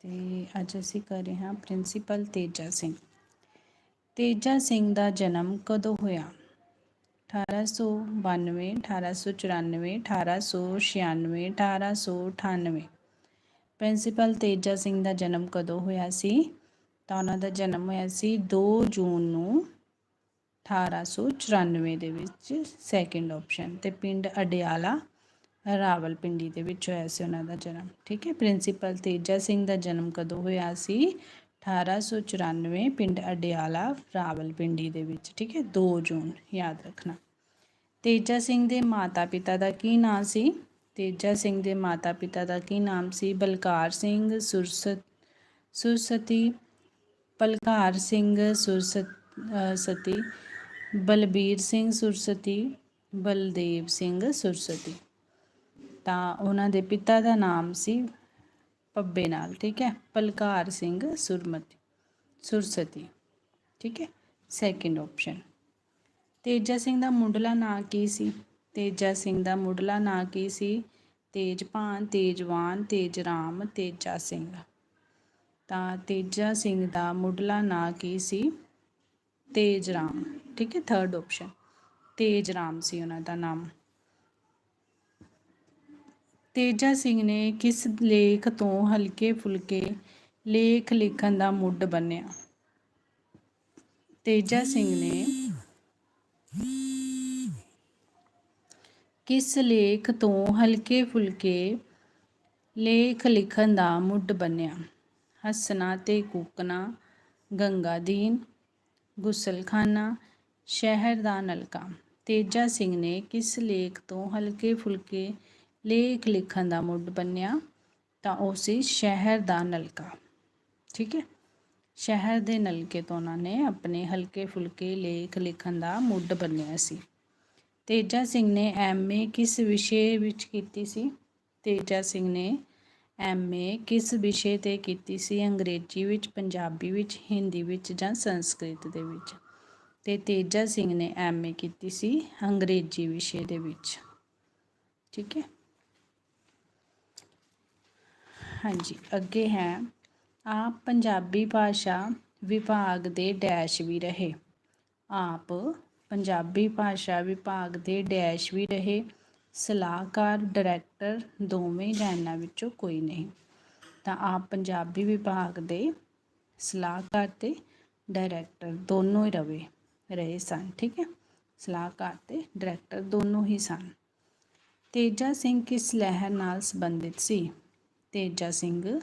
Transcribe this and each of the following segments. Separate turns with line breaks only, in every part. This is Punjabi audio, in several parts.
ਤੇ ਅੱਜ ਅਸੀਂ ਕਰ ਰਹੇ ਹਾਂ ਪ੍ਰਿੰਸੀਪਲ ਤੇਜਾ ਸਿੰਘ। ਤੇਜਾ ਸਿੰਘ ਦਾ ਜਨਮ ਕਦੋਂ ਹੋਇਆ? 1892 1894 1896 1898 ਪ੍ਰਿੰਸੀਪਲ ਤੇਜਾ ਸਿੰਘ ਦਾ ਜਨਮ ਕਦੋਂ ਹੋਇਆ ਸੀ? ਤਾਂ ਉਹਨਾਂ ਦਾ ਜਨਮ ਹੋਇਆ ਸੀ 2 ਜੂਨ ਨੂੰ 1894 ਦੇ ਵਿੱਚ ਸੈਕਿੰਡ ਆਪਸ਼ਨ ਤੇ ਪਿੰਡ ਅਡਿਆਲਾ ਰਾਵਲਪਿੰਡੀ ਦੇ ਵਿੱਚ ਹੋਇਆ ਸੀ ਉਹਨਾਂ ਦਾ ਜਨਮ, ਠੀਕ ਹੈ? ਪ੍ਰਿੰਸੀਪਲ ਤੇਜਾ ਸਿੰਘ ਦਾ ਜਨਮ ਕਦੋਂ ਹੋਇਆ ਸੀ? 1894 ਪਿੰਡ ਅਡਿਆਲਾ, ਰਾਵਲਪਿੰਡੀ ਦੇ ਵਿੱਚ, ਠੀਕ ਹੈ? 2 ਜੂਨ, ਯਾਦ ਰੱਖਣਾ। ਤੇਜਾ ਸਿੰਘ ਦੇ ਮਾਤਾ-ਪਿਤਾ ਦਾ ਕੀ ਨਾਮ ਸੀ? ਤੇਜਾ ਸਿੰਘ ਦੇ ਮਾਤਾ-ਪਿਤਾ ਦਾ ਕੀ ਨਾਮ ਸੀ? ਬਲਕਾਰ ਸਿੰਘ ਸੁਰਸਤ ਸੁਰਸਤੀ ਪਲਕਾਰ ਸਿੰਘ ਸੁਰਸਤ ਸਤੀ, ਬਲਬੀਰ ਸਿੰਘ, ਸੁਰਸਤੀ, ਬਲਦੇਵ ਸਿੰਘ, ਸੁਰਸਤੀ। ਤਾਂ ਉਹਨਾਂ ਦੇ ਪਿਤਾ ਦਾ ਨਾਮ ਸੀ ਪੱਬੇ ਨਾਲ, ਠੀਕ ਹੈ? ਪਲਕਾਰ ਸਿੰਘ ਸੁਰਮਤੀ, ਸੁਰਸਤੀ, ਠੀਕ ਹੈ? ਸੈਕਿੰਡ ਆਪਸ਼ਨ ਤੇਜਾ ਸਿੰਘ ਦਾ ਮੁੱਢਲਾ ਨਾਂ ਕੀ ਸੀ? ਤੇਜਾ ਸਿੰਘ ਦਾ ਮੁੱਢਲਾ ਨਾਂ ਕੀ ਸੀ? ਤੇਜਪਾਨ, ਤੇਜਵਾਨ, ਤੇਜਰਾਮ, ਤੇਜਾ ਸਿੰਘ। ਤਾਂ ਤੇਜਾ ਸਿੰਘ ਦਾ ਮੁੱਢਲਾ ਨਾਂ ਕੀ ਸੀ? ਤੇਜਰਾਮ, ਠੀਕ ਹੈ? ਥਰਡ ਆਪਸ਼ਨ ਤੇਜਰਾਮ ਸੀ ਉਹਨਾਂ ਦਾ ਨਾਮ। ਤੇਜਾ ਸਿੰਘ ਨੇ ਕਿਸ ਲੇਖ ਤੋਂ ਹਲਕੇ ਫੁਲਕੇ ਲੇਖ ਲਿਖਣ ਦਾ ਮੁੱਢ ਬੰਨਿਆ? ਤੇਜਾ ਸਿੰਘ ਨੇ ਕਿਸ ਲੇਖ ਤੋਂ ਹਲਕੇ ਫੁਲਕੇ ਲੇਖ ਲਿਖਣ ਦਾ ਮੁੱਢ ਬੰਨਿਆ? ਹੱਸਣਾ ਤੇ ਕੂਕਣਾ ਗੰਗਾਦੀਨ ਗੁਸਲਖਾਨਾ, ਸ਼ਹਿਰ ਦਾ ਨਲਕਾ। ਤੇਜਾ ਸਿੰਘ ਨੇ ਕਿਸ ਲੇਖ ਤੋਂ ਹਲਕੇ ਫੁਲਕੇ ਲੇਖ ਲਿਖਣ ਦਾ ਮੁੱਢ ਬੰਨਿਆ, ਤਾਂ ਉਹ ਸੀ ਸ਼ਹਿਰ ਦਾ ਨਲਕਾ। ਠੀਕ ਹੈ? ਸ਼ਹਿਰ ਦੇ ਨਲਕੇ ਤੋਂ ਉਹਨਾਂ ਨੇ ਆਪਣੇ ਹਲਕੇ ਫੁਲਕੇ ਲੇਖ ਲਿਖਣ ਦਾ ਮੁੱਢ ਬੰਨਿਆ ਸੀ। ਤੇਜਾ ਸਿੰਘ ਨੇ ਐਮਏ ਕਿਸ ਵਿਸ਼ੇ ਵਿੱਚ ਕੀਤੀ ਸੀ? ਤੇਜਾ ਸਿੰਘ ਨੇ ਐਮਏ ਕਿਸ ਵਿਸ਼ੇ ਤੇ ਕੀਤੀ ਸੀ? ਅੰਗਰੇਜ਼ੀ ਵਿੱਚ, ਪੰਜਾਬੀ ਵਿੱਚ, ਹਿੰਦੀ ਵਿੱਚ ਜਾਂ ਸੰਸਕ੍ਰਿਤ ਦੇ ਵਿੱਚ? ਤੇ ਤੇਜਾ ਸਿੰਘ ਨੇ ਐਮਏ ਕੀਤੀ ਸੀ ਅੰਗਰੇਜ਼ੀ ਵਿਸ਼ੇ ਦੇ ਵਿੱਚ। ਠੀਕ ਹੈ? ਹਾਂਜੀ, ਅੱਗੇ ਹੈ। ਆਪ ਪੰਜਾਬੀ ਭਾਸ਼ਾ ਵਿਭਾਗ ਦੇ ਡੈਸ਼ ਵੀ ਰਹੇ। ਆਪ ਪੰਜਾਬੀ ਭਾਸ਼ਾ ਵਿਭਾਗ ਦੇ ਡੈਸ਼ ਵੀ ਰਹੇ। ਸਲਾਹਕਾਰ, ਡਾਇਰੈਕਟਰ ਦੋਵੇਂ ਜਾਂ ਵਿੱਚੋਂ ਕੋਈ ਨਹੀਂ। ਤਾਂ ਆਪ ਪੰਜਾਬੀ ਵਿਭਾਗ ਦੇ ਸਲਾਹਕਾਰ ਤੇ ਡਾਇਰੈਕਟਰ ਦੋਨੋਂ ਹੀ ਰਵੇ, ਰਹੇ ਸਨ, ਠੀਕ ਹੈ? ਸਲਾਹਕਾਰ ਤੇ ਡਾਇਰੈਕਟਰ ਦੋਨੋਂ ਹੀ ਸਨ। ਤੇਜਾ ਸਿੰਘ ਕਿਸ ਲਹਿਰ ਨਾਲ ਸੰਬੰਧਿਤ ਸੀ? ਤੇਜਾ ਸਿੰਘ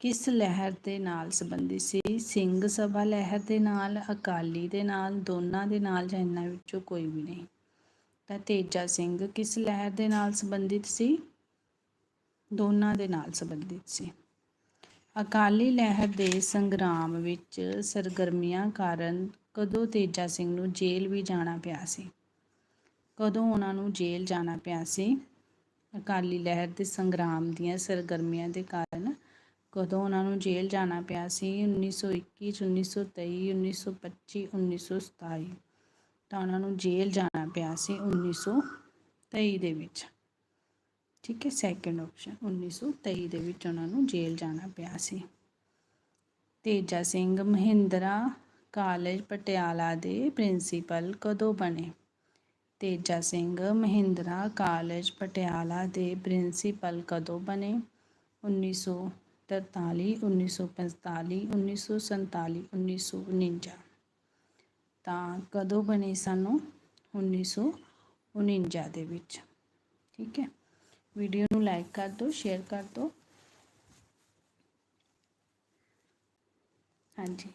ਕਿਸ ਲਹਿਰ ਦੇ ਨਾਲ ਸੰਬੰਧਿਤ ਸੀ? ਸਿੰਘ ਸਭਾ ਲਹਿਰ ਦੇ ਨਾਲ, ਅਕਾਲੀ ਦੇ ਨਾਲ, ਦੋਨਾਂ ਦੇ ਨਾਲ ਜਾਂ ਇਹਨਾਂ ਵਿੱਚੋਂ ਕੋਈ ਵੀ ਨਹੀਂ? ਤਾਂ ਤੇਜਾ ਸਿੰਘ ਕਿਸ ਲਹਿਰ ਦੇ ਨਾਲ ਸੰਬੰਧਿਤ ਸੀ? ਦੋਨਾਂ ਦੇ ਨਾਲ ਸੰਬੰਧਿਤ ਸੀ। ਅਕਾਲੀ ਲਹਿਰ ਦੇ ਸੰਗਰਾਮ ਵਿੱਚ ਸਰਗਰਮੀਆਂ ਕਾਰਨ ਕਦੋਂ ਤੇਜਾ ਸਿੰਘ ਨੂੰ ਜੇਲ੍ਹ ਵੀ ਜਾਣਾ ਪਿਆ ਸੀ? ਕਦੋਂ ਉਹਨਾਂ ਨੂੰ ਜੇਲ੍ਹ ਜਾਣਾ ਪਿਆ ਸੀ? ਅਕਾਲੀ ਲਹਿਰ ਦੇ ਸੰਗਰਾਮ ਦੀਆਂ ਸਰਗਰਮੀਆਂ ਦੇ ਕਾਰਨ ਕਦੋਂ ਉਹਨਾਂ ਨੂੰ ਜੇਲ੍ਹ ਜਾਣਾ ਪਿਆ ਸੀ? 1921 ਚ 1923 1925 1927 ਤਾਂ ਉਹਨਾਂ ਨੂੰ ਜੇਲ੍ਹ ਜਾਣਾ ਪਿਆ ਸੀ 1923 ਦੇ ਵਿੱਚ। ਠੀਕ ਹੈ ਸੈਕੰਡ ਆਪਸ਼ਨ 1923 ਦੇ ਵਿੱਚ ਉਹਨਾਂ ਨੂੰ ਜੇਲ੍ਹ ਜਾਣਾ ਪਿਆ ਸੀ। ਤੇਜਾ ਸਿੰਘ ਮਹਿੰਦਰਾ ਕਾਲਜ ਪਟਿਆਲਾ ਦੇ ਪ੍ਰਿੰਸੀਪਲ ਕਦੋਂ ਬਣੇ? ਤੇਜਾ ਸਿੰਘ ਮਹਿੰਦਰਾ ਕਾਲਜ, ਪਟਿਆਲਾ ਦੇ ਪ੍ਰਿੰਸੀਪਲ ਕਦੋਂ ਬਣੇ? 1943 1945 1947 1949 ਤਾਂ ਕਦੋਂ ਬਣੇ ਸਾਨੂੰ? 1949 ਦੇ ਵਿੱਚ। ਠੀਕ ਹੈ। ਵੀਡੀਓ ਨੂੰ ਲਾਈਕ ਕਰ ਦਿਓ, ਸ਼ੇਅਰ ਕਰ ਦਿਓ। ਹਾਂਜੀ।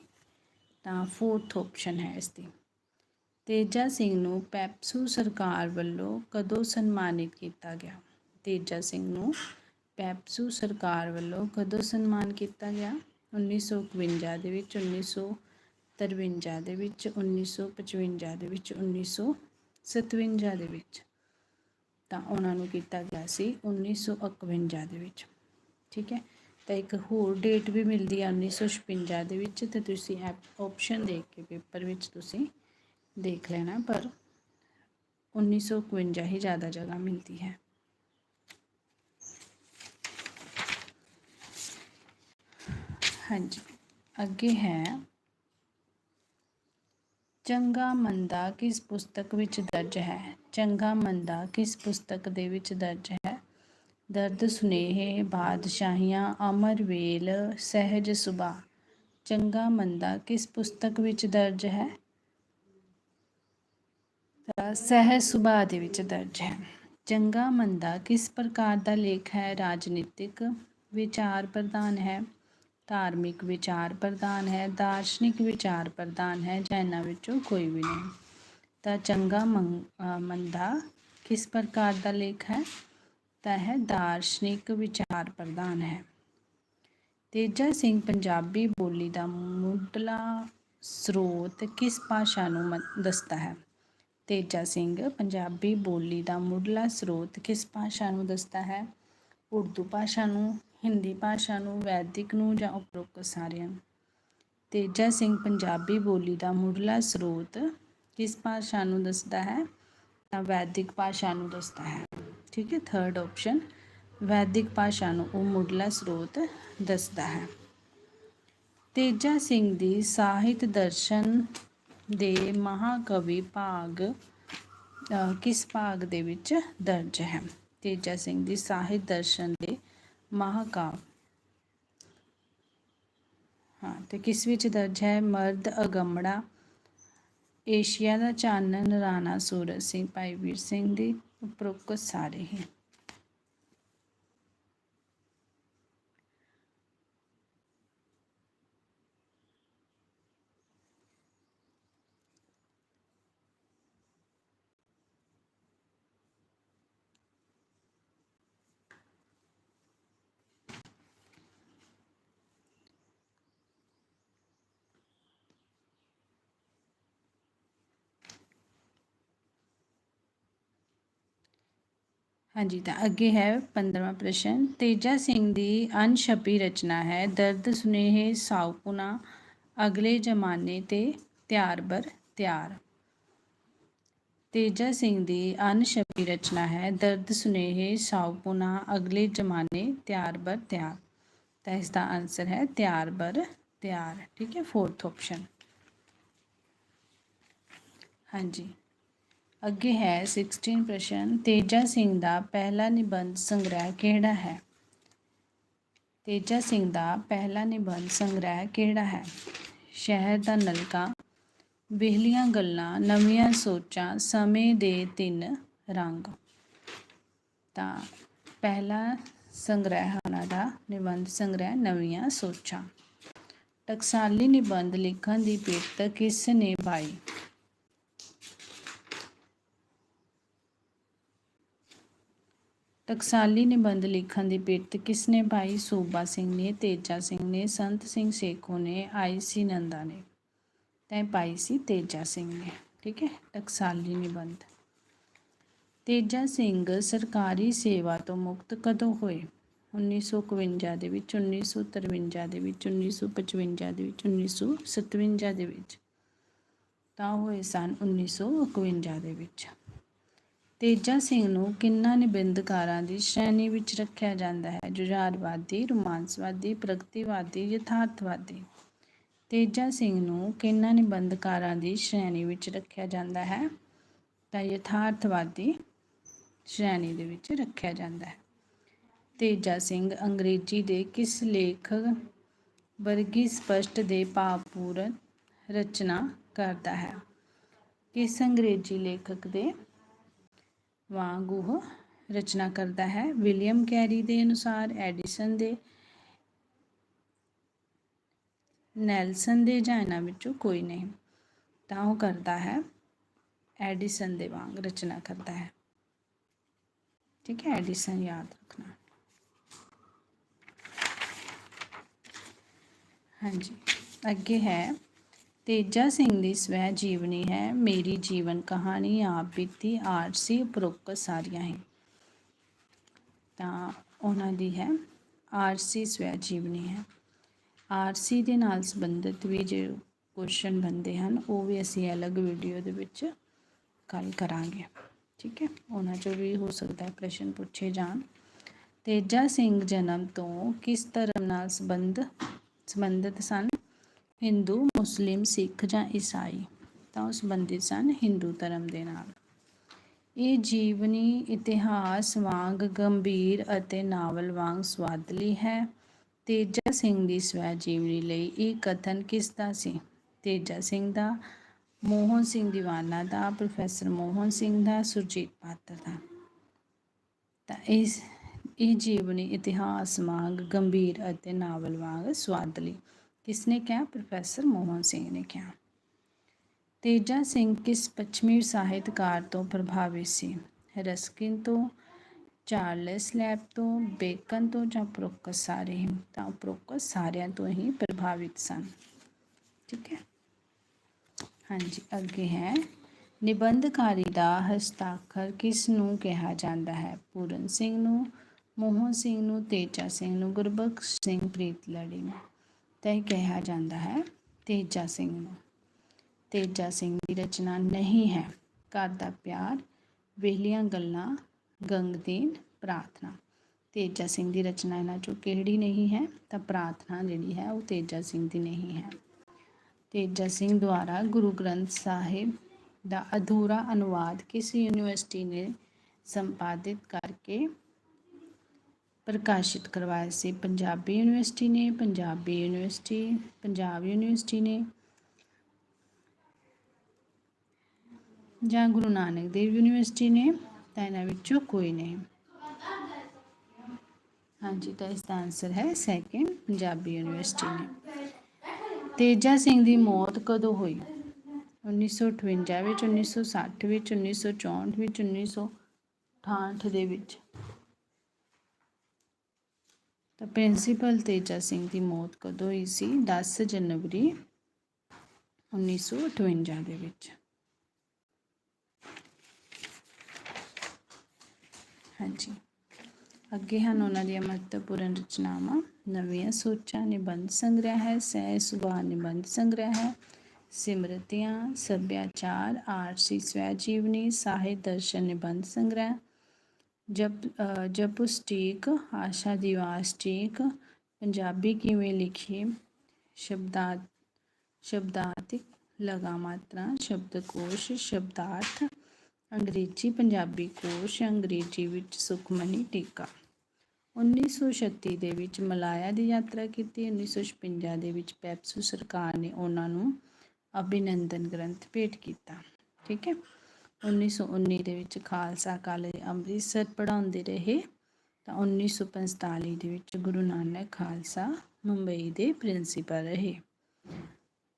ਤਾਂ ਫੋਰਥ ਆਪਸ਼ਨ ਹੈ ਇਸ ਦੀ। ਤੇਜਾ ਸਿੰਘ ਨੂੰ ਪੈਪਸੂ ਸਰਕਾਰ ਵੱਲੋਂ ਕਦੋਂ ਸਨਮਾਨਿਤ ਕੀਤਾ ਗਿਆ? ਤੇਜਾ ਸਿੰਘ ਨੂੰ ਪੈਪਸੂ ਸਰਕਾਰ ਵੱਲੋਂ ਕਦੋਂ ਸਨਮਾਨ ਕੀਤਾ ਗਿਆ? 1951 ਦੇ ਵਿੱਚ 1953 ਦੇ ਵਿੱਚ 1955 ਦੇ ਵਿੱਚ 1957 ਦੇ ਵਿੱਚ। ਤਾਂ ਉਹਨਾਂ ਨੂੰ ਕੀਤਾ ਗਿਆ ਸੀ 1951 ਦੇ ਵਿੱਚ। ਠੀਕ ਹੈ? ਤਾਂ ਇੱਕ ਹੋਰ ਡੇਟ ਵੀ ਮਿਲਦੀ ਹੈ 1956 ਦੇ ਵਿੱਚ। ਤੇ ਤੁਸੀਂ ਆਪਸ਼ਨ ਦੇਖ ਕੇ ਪੇਪਰ ਵਿੱਚ ਤੁਸੀਂ ਦੇਖ ਲੈਣਾ ਪਰ 1951 ਹੀ ज़्यादा जगह मिलती है ਹਾਂਜੀ ਅੱਗੇ ਹੈ ਚੰਗਾ ਮੰਦਾ ਕਿਸ ਪੁਸਤਕ ਵਿੱਚ ਦਰਜ ਹੈ ਚੰਗਾ ਮੰਦਾ ਕਿਸ ਪੁਸਤਕ ਦੇ ਵਿੱਚ ਦਰਜ ਹੈ ਦਰਦ ਸੁਨੇਹੇ ਬਾਦਸ਼ਾਹੀਆਂ ਅਮਰ ਵੇਲ ਸਹਿਜ ਸੁਭਾ ਚੰਗਾ ਮੰਦਾ ਕਿਸ ਪੁਸਤਕ ਵਿੱਚ ਦਰਜ ਹੈ ਤਾਂ ਸਹਿਜ ਸੁਭਾ ਦੇ ਵਿੱਚ ਦਰਜ ਹੈ। ਚੰਗਾ ਮੰਦਾ ਕਿਸ ਪ੍ਰਕਾਰ ਦਾ ਲੇਖ ਹੈ? ਰਾਜਨੀਤਿਕ ਵਿਚਾਰ ਪ੍ਰਧਾਨ ਹੈ, ਧਾਰਮਿਕ ਵਿਚਾਰ ਪ੍ਰਧਾਨ ਹੈ, ਦਾਰਸ਼ਨਿਕ ਵਿਚਾਰ ਪ੍ਰਧਾਨ ਹੈ ਜਾਂ ਇਹਨਾਂ ਵਿੱਚੋਂ ਕੋਈ ਵੀ ਨਹੀਂ। ਤਾਂ ਚੰਗਾ ਮੰਦਾ ਕਿਸ ਪ੍ਰਕਾਰ ਦਾ ਲੇਖ ਹੈ? ਤਾਂ ਹੈ ਦਾਰਸ਼ਨਿਕ ਵਿਚਾਰ ਪ੍ਰਧਾਨ ਹੈ। ਤੇਜਾ ਸਿੰਘ ਪੰਜਾਬੀ ਬੋਲੀ ਦਾ ਮੁੱਢਲਾ ਸਰੋਤ ਕਿਸ ਭਾਸ਼ਾ ਨੂੰ ਮ- ਦੱਸਦਾ ਹੈ? ਤੇਜਾ ਸਿੰਘ ਪੰਜਾਬੀ ਬੋਲੀ ਦਾ ਮੁੱਢਲਾ ਸਰੋਤ ਕਿਸ ਭਾਸ਼ਾ ਨੂੰ ਦੱਸਦਾ ਹੈ? ਉਰਦੂ ਭਾਸ਼ਾ ਨੂੰ, ਹਿੰਦੀ ਭਾਸ਼ਾ ਨੂੰ, ਵੈਦਿਕ ਨੂੰ ਜਾਂ ਉਪਰੋਕਤ ਸਾਰਿਆਂ ਨੂੰ? ਤੇਜਾ ਸਿੰਘ ਪੰਜਾਬੀ ਬੋਲੀ ਦਾ ਮੁੱਢਲਾ ਸਰੋਤ ਕਿਸ ਭਾਸ਼ਾ ਨੂੰ ਦੱਸਦਾ ਹੈ? ਤਾਂ ਵੈਦਿਕ ਭਾਸ਼ਾ ਨੂੰ ਦੱਸਦਾ ਹੈ। ਠੀਕ ਹੈ ਥਰਡ ਆਪਸ਼ਨ ਵੈਦਿਕ ਭਾਸ਼ਾ ਨੂੰ ਉਹ ਮੁੱਢਲਾ ਸਰੋਤ ਦੱਸਦਾ ਹੈ। ਤੇਜਾ ਸਿੰਘ ਦੀ ਸਾਹਿਤ ਦਰਸ਼ਨ ਦੇ ਮਹਾਕਵੀ ਭਾਗ ਕਿਸ ਭਾਗ ਦੇ ਵਿੱਚ ਦਰਜ ਹੈ? ਤੇਜਾ ਸਿੰਘ ਦੀ ਸਾਹਿਤ ਦਰਸ਼ਨ ਦੇ ਮਹਾਕਾਵ। ਹਾਂ, ਤੇ ਕਿਸ ਵਿੱਚ ਦਰਜ ਹੈ? ਮਰਦ ਅਗੰਮੜਾ, ਏਸ਼ੀਆ ਦਾ ਚਾਨਣ ਰਾਣਾ ਸੂਰਜ ਸਿੰਘ, ਭਾਈ ਵੀਰ ਸਿੰਘ ਦੀ ਉਪਰੋਕਤ ਸਾਰੇ ਹੀ। ਹਾਂਜੀ, ਤਾਂ ਅੱਗੇ ਹੈ 15ਵਾਂ ਪ੍ਰਸ਼ਨ। ਤੇਜਾ ਸਿੰਘ ਦੀ ਅਨਛਪੀ ਰਚਨਾ ਹੈ। ਦਰਦ ਸੁਨੇਹੇ ਸਾਉਪੁਨਾ ਅਗਲੇ ਜ਼ਮਾਨੇ ਤੇ ਤਿਆਰ ਬਰ ਤਿਆਰ। ਤੇਜਾ ਸਿੰਘ ਦੀ ਅਨਛਪੀ ਰਚਨਾ ਹੈ। ਦਰਦ ਸੁਨੇਹੇ ਸਾਉਪੁਨਾ ਅਗਲੇ ਜ਼ਮਾਨੇ ਤਿਆਰ ਬਰ ਤਿਆਰ। ਤਾਂ ਇਸ ਦਾ ਆਨਸਰ ਹੈ ਤਿਆਰ ਬਰ ਤਿਆਰ। ਠੀਕ ਹੈ ਫੋਰਥ ਆਪਸ਼ਨ ਹਾਂਜੀ। ਅੱਗੇ ਹੈ 16 ਪ੍ਰਸ਼ਨ, ਤੇਜਾ ਸਿੰਘ ਦਾ ਪਹਿਲਾ ਨਿਬੰਧ ਸੰਗ੍ਰਹਿ ਕਿਹੜਾ ਹੈ? ਤੇਜਾ ਸਿੰਘ ਦਾ ਪਹਿਲਾ ਨਿਬੰਧ ਸੰਗ੍ਰਹਿ ਕਿਹੜਾ ਹੈ? ਸ਼ਹਿਰ ਦਾ ਨਲਕਾ, ਵਿਹਲੀਆਂ ਗੱਲਾਂ, ਨਵੀਆਂ ਸੋਚਾਂ, ਸਮੇਂ ਦੇ ਤਿੰਨ ਰੰਗ। ਤਾਂ ਪਹਿਲਾ ਸੰਗ੍ਰਹਿ ਉਹਨਾਂ ਦਾ ਨਿਬੰਧ ਸੰਗ੍ਰਹਿ ਨਵੀਆਂ ਸੋਚਾਂ। ਟਕਸਾਲੀ ਨਿਬੰਧ ਲਿਖਣ ਦੀ ਪਿਰਤ ਕਿਸ ਨੇ ਪਾਈ? ਟਕਸਾਲੀ ਨਿਬੰਧ ਲਿਖਣ ਦੀ ਪਿਰਤ ਕਿਸ ਨੇ ਪਾਈ? ਸੂਬਾ ਸਿੰਘ ਨੇ, ਤੇਜਾ ਸਿੰਘ ਨੇ, ਸੰਤ ਸਿੰਘ ਸੇਖੋ ਨੇ, ਆਈ ਸੀ ਨੰਦਾ ਨੇ। ਤੈਂ ਪਾਈ ਸੀ ਤੇਜਾ ਸਿੰਘ ਨੇ। ਠੀਕ ਹੈ ਟਕਸਾਲੀ ਨਿਬੰਧ। ਤੇਜਾ ਸਿੰਘ ਸਰਕਾਰੀ ਸੇਵਾ ਤੋਂ ਮੁਕਤ ਕਦੋਂ ਹੋਏ? 1951 ਦੇ ਵਿੱਚ 1953 ਦੇ ਵਿੱਚ 1955 ਦੇ ਵਿੱਚ 1957 ਦੇ ਵਿੱਚ। ਤਾਂ ਹੋਏ ਸਨ 1951 ਦੇ ਵਿੱਚ। ਤੇਜਾ ਸਿੰਘ ਨੂੰ ਕਿੰਨਾ ਨਿਬੰਧਕਾਰਾਂ ਦੀ ਸ਼੍ਰੇਣੀ ਵਿੱਚ ਰੱਖਿਆ ਜਾਂਦਾ ਹੈ? ਜੁਝਾਰਵਾਦੀ, ਰੋਮਾਂਸਵਾਦੀ, ਪ੍ਰਗਤੀਵਾਦੀ, ਯਥਾਰਥਵਾਦੀ। ਤੇਜਾ ਸਿੰਘ ਨੂੰ ਕਿੰਨਾ ਨਿਬੰਧਕਾਰਾਂ ਦੀ ਸ਼੍ਰੇਣੀ ਵਿੱਚ ਰੱਖਿਆ ਜਾਂਦਾ ਹੈ? ਤਾਂ ਯਥਾਰਥਵਾਦੀ ਸ਼੍ਰੇਣੀ ਦੇ ਵਿੱਚ ਰੱਖਿਆ ਜਾਂਦਾ ਹੈ। ਤੇਜਾ ਸਿੰਘ ਅੰਗਰੇਜ਼ੀ ਦੇ ਕਿਸ ਲੇਖਕ ਵਰਗੀ ਸਪਸ਼ਟ ਦੇ ਭਾਵਪੂਰਨ ਰਚਨਾ ਕਰਦਾ ਹੈ? ਕਿਸ ਅੰਗਰੇਜ਼ੀ ਲੇਖਕ ਦੇ ਵਾਂਗ ਉਹ ਰਚਨਾ ਕਰਦਾ ਹੈ। ਵਿਲੀਅਮ ਕੈਰੀ ਦੇ ਅਨੁਸਾਰ, ਐਡੀਸਨ ਦੇ ਨੈਲਸਨ ਦੇ ਜਾਂ ਇਹਨਾਂ ਵਿੱਚੋਂ ਕੋਈ ਨਹੀਂ, ਤਾਂ ਉਹ ਕਰਦਾ ਹੈ, ਐਡੀਸਨ ਦੇ ਵਾਂਗ ਰਚਨਾ ਕਰਦਾ ਹੈ। ਠੀਕ ਹੈ, ਐਡੀਸਨ ਯਾਦ ਰੱਖਣਾ। ਹਾਂਜੀ, ਅੱਗੇ ਹੈ। ਤੇਜਾ ਸਿੰਘ ਦੀ ਸਵੈ ਜੀਵਨੀ ਹੈ। ਮੇਰੀ ਜੀਵਨ ਕਹਾਣੀ ਆਪ ਬੀਤੀ ਆਰਸੀ ਉਪਰੋਕਤ ਸਾਰੀਆਂ ਹੈ। ਤਾਂ ਉਹਨਾਂ ਦੀ ਹੈ, ਆਰਸੀ ਸਵੈ ਜੀਵਨੀ ਹੈ। ਆਰਸੀ ਦੇ ਨਾਲ ਸੰਬੰਧਿਤ ਵੀ ਜੇ ਕੁਐਸਚਨ ਬੰਦੇ ਹਨ, ਉਹ ਵੀ ਅਸੀਂ ਅਲੱਗ ਵੀਡੀਓ ਦੇ ਵਿੱਚ ਗੱਲ ਕਰਾਂਗੇ। ਠੀਕ ਹੈ? ਉਹਨਾਂ ਚੋਂ ਵੀ ਹੋ ਸਕਦਾ ਹੈ ਪ੍ਰਸ਼ਨ ਪੁੱਛੇ ਜਾਣ। ਤੇਜਾ ਸਿੰਘ ਜਨਮ ਤੋਂ ਕਿਸ ਧਰਮ ਨਾਲ ਸੰਬੰਧ, ਸੰਬੰਧਿਤ ਸਨ? ਹਿੰਦੂ, ਮੁਸਲਿਮ, ਸਿੱਖ ਜਾਂ ਈਸਾਈ ਤਾਂ ਉਹ ਸੰਬੰਧਿਤ ਸਨ ਹਿੰਦੂ ਧਰਮ ਦੇ ਨਾਲ। ਇਹ ਜੀਵਨੀ ਇਤਿਹਾਸ ਵਾਂਗ ਗੰਭੀਰ ਅਤੇ ਨਾਵਲ ਵਾਂਗ ਸਵਾਦਲੀ ਹੈ। ਤੇਜਾ ਸਿੰਘ ਦੀ ਸਵੈ ਜੀਵਨੀ ਲਈ ਇਹ ਕਥਨ ਕਿਸ ਦਾ ਸੀ? ਤੇਜਾ ਸਿੰਘ ਦਾ, ਮੋਹਨ ਸਿੰਘ ਦੀਵਾਨਾ ਦਾ, ਪ੍ਰੋਫੈਸਰ ਮੋਹਨ ਸਿੰਘ ਦਾ, ਸੁਰਜੀਤ ਪਾਤਰ ਦਾ। ਤਾਂ ਇਸ, ਇਹ ਜੀਵਨੀ ਇਤਿਹਾਸ ਵਾਂਗ ਗੰਭੀਰ ਅਤੇ ਨਾਵਲ ਵਾਂਗ ਸਵਾਦਲੀ ਕਿਸਨੇ ਕਿਹਾ? ਪ੍ਰੋਫੈਸਰ ਮੋਹਨ ਸਿੰਘ ਨੇ ਕਿਹਾ। ਤੇਜਾ ਸਿੰਘ ਕਿਸ ਪੱਛਮੀ ਸਾਹਿਤਕਾਰ ਤੋਂ ਪ੍ਰਭਾਵਿਤ ਸੀ? ਰਸਕਿਨ ਤੋਂ, ਚਾਰਲਸ ਲੈਬ ਤੋਂ, ਬੇਕਨ ਤੋਂ ਜਾਂ ਪ੍ਰੋਕਸ ਸਾਰੇ ਹੀ? ਤਾਂ ਪ੍ਰੋਕਸ ਸਾਰਿਆਂ ਤੋਂ ਹੀ ਪ੍ਰਭਾਵਿਤ ਸਨ। ਠੀਕ ਹੈ? ਹਾਂਜੀ, ਅੱਗੇ ਹੈ। ਨਿਬੰਧਕਾਰੀ ਦਾ ਹਸਤਾਖਰ ਕਿਸ ਨੂੰ ਕਿਹਾ ਜਾਂਦਾ ਹੈ? ਪੂਰਨ ਸਿੰਘ ਨੂੰ, ਮੋਹਨ ਸਿੰਘ ਨੂੰ, ਤੇਜਾ ਸਿੰਘ ਨੂੰ, ਗੁਰਬਖਸ਼ ਸਿੰਘ ਪ੍ਰੀਤ ਲੜੀ ਨੂੰ। ਤਾਂ ਕਿਹਾ ਜਾਂਦਾ ਹੈ, ਤੇਜਾ ਸਿੰਘ ਨੂੰ। ਤੇਜਾ ਸਿੰਘ ਦੀ ਰਚਨਾ ਨਹੀਂ ਹੈ। ਘਰ ਦਾ ਪਿਆਰ, ਵਿਹਲੀਆਂ ਗੱਲਾਂ ਗੰਗਦੀਨ ਪ੍ਰਾਰਥਨਾ। ਤੇਜਾ ਸਿੰਘ ਦੀ ਰਚਨਾ ਇਹਨਾਂ ਚੋਂ ਕਿਹੜੀ ਨਹੀਂ ਹੈ? ਤਾਂ ਪ੍ਰਾਰਥਨਾ ਜਿਹੜੀ ਹੈ, ਉਹ ਤੇਜਾ ਸਿੰਘ ਦੀ ਨਹੀਂ ਹੈ। ਤੇਜਾ ਸਿੰਘ ਦੁਆਰਾ ਗੁਰੂ ਗ੍ਰੰਥ ਸਾਹਿਬ ਦਾ ਅਧੂਰਾ ਅਨੁਵਾਦ ਕਿਸੇ ਯੂਨੀਵਰਸਿਟੀ ਨੇ ਸੰਪਾਦਿਤ ਕਰਕੇ ਪ੍ਰਕਾਸ਼ਿਤ ਕਰਵਾਏ ਸੀ। ਪੰਜਾਬੀ ਯੂਨੀਵਰਸਿਟੀ ਨੇ, ਪੰਜਾਬੀ ਯੂਨੀਵਰਸਿਟੀ, ਪੰਜਾਬ ਯੂਨੀਵਰਸਿਟੀ ਨੇ ਜਾਂ ਗੁਰੂ ਨਾਨਕ ਦੇਵ ਯੂਨੀਵਰਸਿਟੀ ਨੇ, ਤਾਂ ਇਹਨਾਂ ਵਿੱਚੋਂ ਕੋਈ ਨਹੀਂ। ਹਾਂਜੀ, ਤਾਂ ਇਸ ਦਾ ਆਨਸਰ ਹੈ ਸੈਕਿੰਡ ਪੰਜਾਬੀ ਯੂਨੀਵਰਸਿਟੀ ਨੇ। ਤੇਜਾ ਸਿੰਘ ਦੀ ਮੌਤ ਕਦੋਂ ਹੋਈ? 1958 ਵਿੱਚ 1960 ਵਿੱਚ 1964 ਵਿੱਚ 1968 ਦੇ ਵਿੱਚ। ਤਾਂ ਪ੍ਰਿੰਸੀਪਲ ਤੇਜਾ ਸਿੰਘ ਦੀ ਮੌਤ ਕਦੋਂ ਹੋਈ ਸੀ 10 ਜਨਵਰੀ 1958 ਦੇ ਵਿੱਚ ਹਾਂਜੀ ਅੱਗੇ ਹਨ ਉਹਨਾਂ ਦੀਆਂ ਮਹੱਤਵਪੂਰਨ ਰਚਨਾਵਾਂ ਨਵੀਆਂ ਸੋਚਾਂ ਨਿਬੰਧ ਸੰਗ੍ਰਹਿ ਹੈ ਸਹਿ ਸੁਭਾਅ ਨਿਬੰਧ ਸੰਗ੍ਰਹਿ ਹੈ ਸਿਮਰਤੀਆਂ ਸੱਭਿਆਚਾਰ ਆਰਸੀ ਸਵੈ ਜੀਵਨੀ ਸਾਹਿਤ ਦਰਸ਼ਨ ਨਿਬੰਧ ਸੰਗ੍ਰਹਿ ਜਪ ਅ, ਜਪੁਸਟੀਕ ਆਸ਼ਾ ਦਿਵਾਸਟੀਕ ਪੰਜਾਬੀ ਕਿਵੇਂ ਲਿਖੀਏ ਸ਼ਬਦਾਂ ਸ਼ਬਦਾਤਿਕ ਲਗਾ ਮਾਤਰਾ ਸ਼ਬਦਕੋਸ਼ ਸ਼ਬਦਾਰਥ ਅੰਗਰੇਜ਼ੀ ਪੰਜਾਬੀ ਕੋਸ਼ ਅੰਗਰੇਜ਼ੀ ਵਿੱਚ ਸੁਖਮਨੀ ਟੀਕਾ। 1936 ਦੇ ਵਿੱਚ ਮਲਾਇਆ ਦੀ ਯਾਤਰਾ ਕੀਤੀ 1956 ਦੇ ਵਿੱਚ ਪੈਪਸੂ ਸਰਕਾਰ ਨੇ ਉਹਨਾਂ ਨੂੰ ਅਭਿਨੰਦਨ ਗ੍ਰੰਥ ਭੇਟ ਕੀਤਾ। ਠੀਕ ਹੈ? 1919 ਦੇ ਵਿੱਚ ਖਾਲਸਾ ਕਾਲਜ ਅੰਮ੍ਰਿਤਸਰ ਪੜ੍ਹਾਉਂਦੇ ਰਹੇ, ਤਾਂ 1945 ਦੇ ਵਿੱਚ ਗੁਰੂ ਨਾਨਕ ਖਾਲਸਾ ਮੁੰਬਈ ਦੇ ਪ੍ਰਿੰਸੀਪਲ ਰਹੇ।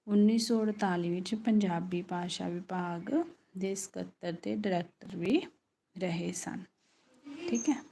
1948 ਵਿੱਚ ਪੰਜਾਬੀ ਭਾਸ਼ਾ ਵਿਭਾਗ ਦੇ ਸਕੱਤਰ ਤੇ ਡਾਇਰੈਕਟਰ ਵੀ ਰਹੇ ਸਨ। ਠੀਕ ਹੈ।